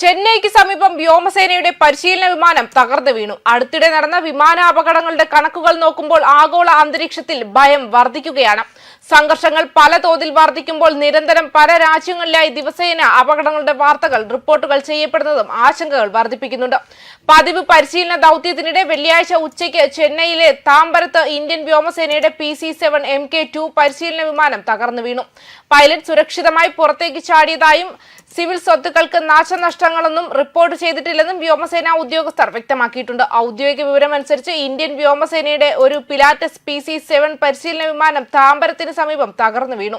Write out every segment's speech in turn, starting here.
ചെന്നൈക്ക് സമീപം വ്യോമസേനയുടെ പരിശീലന വിമാനം തകർന്നു വീണു. അടുത്തിടെ നടന്ന വിമാന അപകടങ്ങളുടെ കണക്കുകൾ നോക്കുമ്പോൾ ആഗോള അന്തരീക്ഷത്തിൽ ഭയം വർദ്ധിക്കുകയാണ്. സംഘർഷങ്ങൾ പല തോതിൽ വർദ്ധിക്കുമ്പോൾ നിരന്തരം പല രാജ്യങ്ങളിലായി ദിവസേന അപകടങ്ങളുടെ വാർത്തകൾ റിപ്പോർട്ടുകൾ ചെയ്യപ്പെടുന്നതും ആശങ്കകൾ വർദ്ധിപ്പിക്കുന്നുണ്ട്. പതിവ് പരിശീലന ദൗത്യത്തിനിടെ വെള്ളിയാഴ്ച ഉച്ചയ്ക്ക് ചെന്നൈയിലെ താമ്പരത്ത് ഇന്ത്യൻ വ്യോമസേനയുടെ P C seven M K two പരിശീലന വിമാനം തകർന്നു വീണു. പൈലറ്റ് സുരക്ഷിതമായി പുറത്തേക്ക് ചാടിയതായും സിവിൽ സ്വത്തുക്കൾക്ക് നാശനഷ്ടങ്ങളൊന്നും റിപ്പോർട്ട് ചെയ്തിട്ടില്ലെന്നും വ്യോമസേന ഉദ്യോഗസ്ഥർ വ്യക്തമാക്കിയിട്ടുണ്ട്. ഔദ്യോഗിക വിവരമനുസരിച്ച് ഇന്ത്യൻ വ്യോമസേനയുടെ ഒരു പിലാറ്റസ് പി സി സെവൻ പരിശീലന വിമാനം താമ്പരത്തിന് സമീപം തകർന്നു വീണു.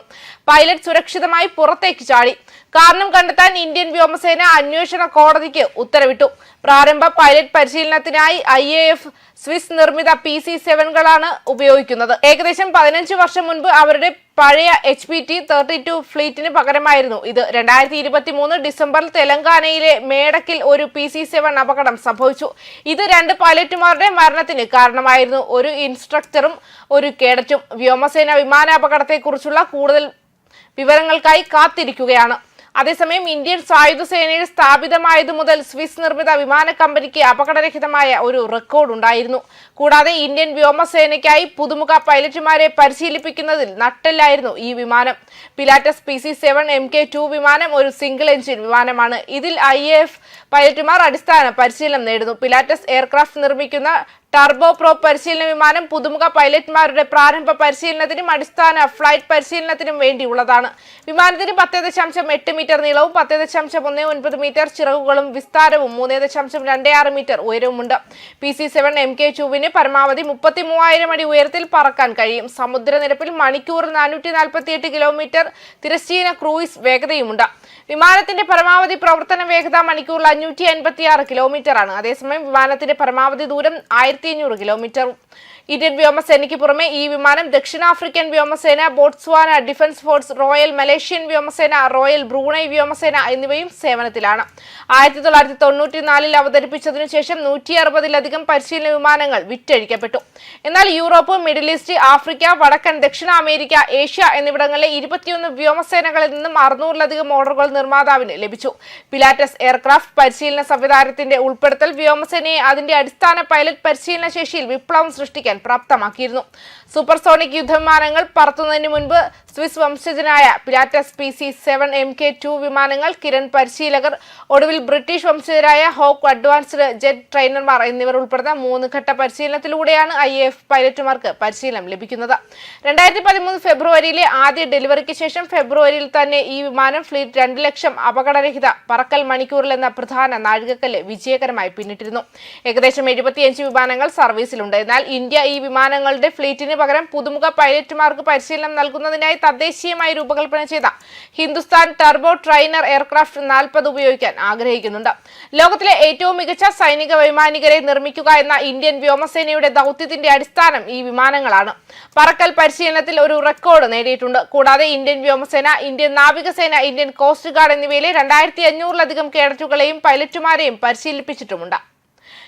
പൈലറ്റ് സുരക്ഷിതമായി പുറത്തേക്ക് ചാടി. കാരണം കണ്ടെത്താൻ ഇന്ത്യൻ വ്യോമസേന അന്വേഷണ കോടതിക്ക് ഉത്തരവിട്ടു. പ്രാരംഭ പൈലറ്റ് പരിശീലനത്തിനായി ഐ എ എഫ് സ്വിസ് നിർമ്മിത പി സി സെവനുകളാണ് ഉപയോഗിക്കുന്നത്. ഏകദേശം പതിനഞ്ച് വർഷം മുൻപ് അവരുടെ പഴയ H P T thirty two ഫ്ലീറ്റിന് പകരമായിരുന്നു ഇത്. രണ്ടായിരത്തി ഇരുപത്തി മൂന്ന് ഡിസംബറിൽ തെലങ്കാനയിലെ മേടക്കിൽ ഒരു പി സി സെവൻ അപകടം സംഭവിച്ചു. ഇത് രണ്ട് പൈലറ്റുമാരുടെ മരണത്തിന് കാരണമായിരുന്നു. ഒരു ഇൻസ്ട്രക്ടറും ഒരു കേഡറ്റും. വ്യോമസേന വിമാനാപകടത്തെക്കുറിച്ചുള്ള കൂടുതൽ വിവരങ്ങൾക്കായി കാത്തിരിക്കുകയാണ്. അതേസമയം ഇന്ത്യൻ സായുധ സേനയിൽ സ്ഥാപിതമായതു മുതൽ സ്വിസ് നിർമ്മിത വിമാന കമ്പനിക്ക് അപകടരഹിതമായ ഒരു റെക്കോർഡ് ഉണ്ടായിരുന്നു. കൂടാതെ ഇന്ത്യൻ വ്യോമസേനയ്ക്കായി പുതുമുഖ പൈലറ്റുമാരെ പരിശീലിപ്പിക്കുന്നതിൽ നട്ടെല്ലായിരുന്നു ഈ വിമാനം. Pilatus P C seven M K two വിമാനം ഒരു സിംഗിൾ എഞ്ചിൻ വിമാനമാണ്. ഇതിൽ ഐ എഫ് പൈലറ്റുമാർ അടിസ്ഥാന പരിശീലനം നേടുന്നു. പിലാറ്റസ് എയർക്രാഫ്റ്റ് നിർമ്മിക്കുന്ന ടർബോ പ്രോ പരിശീലന വിമാനം പുതുമുഖ പൈലറ്റ്മാരുടെ പ്രാരംഭ പരിശീലനത്തിനും അടിസ്ഥാന ഫ്ലൈറ്റ് പരിശീലനത്തിനും വേണ്ടിയുള്ളതാണ്. വിമാനത്തിന് പത്ത് ദശാംശം എട്ട് മീറ്റർ നീളവും പത്ത് ദശാംശം ഒന്ന് ഒൻപത് മീറ്റർ ചിറകുകളും വിസ്താരവും മൂന്ന് ദശാംശം രണ്ട് ആറ് metre ഉയരവുമുണ്ട്. P C seven M K ചുവിന് പരമാവധി മുപ്പത്തി മൂവായിരം അടി ഉയരത്തിൽ പറക്കാൻ കഴിയും. സമുദ്രനിരപ്പിൽ മണിക്കൂറിൽ നാനൂറ്റി നാൽപ്പത്തി എട്ട് കിലോമീറ്റർ തിരശ്ചീന ക്രൂയിസ് വേഗതയുമുണ്ട്. വിമാനത്തിന്റെ പരമാവധി പ്രവർത്തന വേഗത മണിക്കൂറിൽ അഞ്ഞൂറ്റി അൻപത്തി ആറ് കിലോമീറ്റർ ആണ് അതേസമയം വിമാനത്തിന്റെ പരമാവധി ദൂരം ആയിരത്തി അഞ്ഞൂറ് കിലോമീറ്റർ. ഇന്ത്യൻ വ്യോമസേനയ്ക്ക് പുറമെ ഈ വിമാനം ദക്ഷിണാഫ്രിക്കൻ വ്യോമസേന Botswana defence force royal Malaysian വ്യോമസേന റോയൽ ബ്രൂണൈ വ്യോമസേന എന്നിവയും സേവനത്തിലാണ്. ആയിരത്തി തൊള്ളായിരത്തി തൊണ്ണൂറ്റിനാലിൽ അവതരിപ്പിച്ചതിനു ശേഷം നൂറ്റി അറുപതിലധികം പരിശീലന വിമാനങ്ങൾ വിറ്റഴിക്കപ്പെട്ടു. എന്നാൽ യൂറോപ്പ് മിഡിൽ ഈസ്റ്റ് ആഫ്രിക്ക വടക്കൻ ദക്ഷിണ അമേരിക്ക ഏഷ്യ എന്നിവിടങ്ങളിലെ ഇരുപത്തിയൊന്ന് വ്യോമസേനകളിൽ നിന്നും അറുന്നൂറിലധികം ഓർഡറുകൾ നിർമ്മാതാവിന് ലഭിച്ചു. പിലാറ്റസ് എയർക്രാഫ്റ്റ് പരിശീലന സംവിധാനത്തിന്റെ ഉൾപ്പെടുത്തൽ വ്യോമസേനയെ അതിന്റെ അടിസ്ഥാന പൈലറ്റ് പരിശീലന ശേഷിയിൽ വിപ്ലവം സൃഷ്ടിക്കാൻ പ്രാപ്തമാക്കിയിരുന്നു. സൂപ്പർസോണിക് യുദ്ധവിമാനങ്ങൾ പറത്തുന്നതിന് മുൻപ് സ്വിസ് വംശജനായ Pilatus P C seven M K two വിമാനങ്ങൾ കിരൺ പരിശീലകർ ഒടുവിൽ ബ്രിട്ടീഷ് വംശജരായ ഹോക്ക് അഡ്വാൻസ്ഡ് ജെറ്റ് ട്രെയിനർമാർ എന്നിവർ ഉൾപ്പെടുന്ന മൂന്ന് ഘട്ട പരിശീലനത്തിലൂടെയാണ് ഐ എഫ് പൈലറ്റുമാർക്ക് പരിശീലനം ലഭിക്കുന്നത്. രണ്ടായിരത്തി പതിമൂന്ന് ഫെബ്രുവരിയിലെ ആദ്യ ഡെലിവറിക്ക് ശേഷം ഫെബ്രുവരിയിൽ തന്നെ ഈ വിമാനം ഫ്ലീറ്റ് രണ്ട് ലക്ഷം അപകടരഹിത പറക്കൽ മണിക്കൂറിൽ എന്ന പ്രധാന നാഴികക്കല്ല് വിജയകരമായി പിന്നിട്ടിരുന്നു. ഏകദേശം എഴുപത്തിയഞ്ച് വിമാനങ്ങൾ സർവീസിലുണ്ട്. എന്നാൽ ഇന്ത്യ ഈ വിമാനങ്ങളുടെ ഫ്ലീറ്റിന് പകരം പുതുമുഖ പൈലറ്റുമാർക്ക് പരിശീലനം നൽകുന്നതിനായി തദ്ദേശീയമായി രൂപകൽപ്പന ചെയ്ത ഹിന്ദുസ്ഥാൻ ടർബോ ട്രെയിനർ എയർക്രാഫ്റ്റ് നാൽപ്പത് ഉപയോഗിക്കാൻ ആഗ്രഹിക്കുന്നുണ്ട്. ലോകത്തിലെ ഏറ്റവും മികച്ച സൈനിക വൈമാനികരെ നിർമ്മിക്കുക എന്ന ഇന്ത്യൻ വ്യോമസേനയുടെ ദൗത്യത്തിന്റെ അടിസ്ഥാനം ഈ വിമാനങ്ങളാണ്. പറക്കൽ പരിശീലനത്തിൽ ഒരു റെക്കോർഡ് നേടിയിട്ടുണ്ട്. കൂടാതെ ഇന്ത്യൻ വ്യോമസേന ഇന്ത്യൻ നാവികസേന ഇന്ത്യൻ കോസ്റ്റ് ഗാർഡ് എന്നിവയിലെ രണ്ടായിരത്തി അഞ്ഞൂറിലധികം കേഡറ്റുകളെയും പൈലറ്റുമാരെയും പരിശീലിപ്പിച്ചിട്ടുമുണ്ട്.